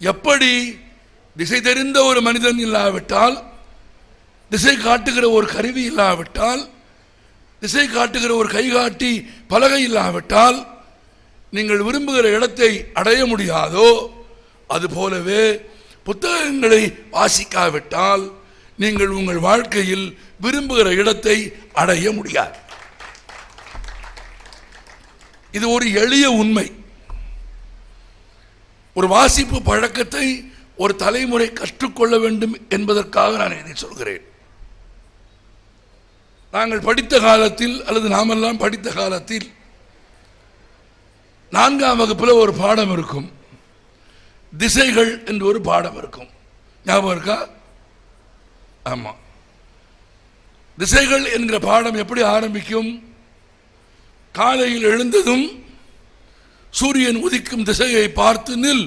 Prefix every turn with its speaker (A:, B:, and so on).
A: எப்படி திசை தெரிந்த ஒரு மனிதன் இல்லாவிட்டால் திசை காட்டுகிற ஒரு கருவி இல்லாவிட்டால் திசை காட்டுகிற ஒரு கைகாட்டி பலகை இல்லாவிட்டால் நீங்கள் விரும்புகிற இடத்தை அடைய முடியாதோ அதுபோலவே புத்தகங்களை வாசிக்காவிட்டால் நீங்கள் உங்கள் வாழ்க்கையில் விரும்புகிற இடத்தை அடைய முடியாது. இது ஒரு எளிய உண்மை. ஒரு வாசிப்பு பழக்கத்தை ஒரு தலைமுறை கற்றுக்கொள்ள வேண்டும் என்பதற்காக நான் இதை சொல்கிறேன். நாங்கள் படித்த காலத்தில் அல்லது நாமெல்லாம் படித்த காலத்தில் நான்காம் வகுப்பில் ஒரு பாடம் இருக்கும். திசைகள் என்று ஒரு பாடம் இருக்கும். ஞாபகம் இருக்கா? ஆமாம் திசைகள் என்கிற பாடம் எப்படி ஆரம்பிக்கும்? காலையில் எழுந்ததும் சூரியன் உதிக்கும் திசையை பார்த்து நில்.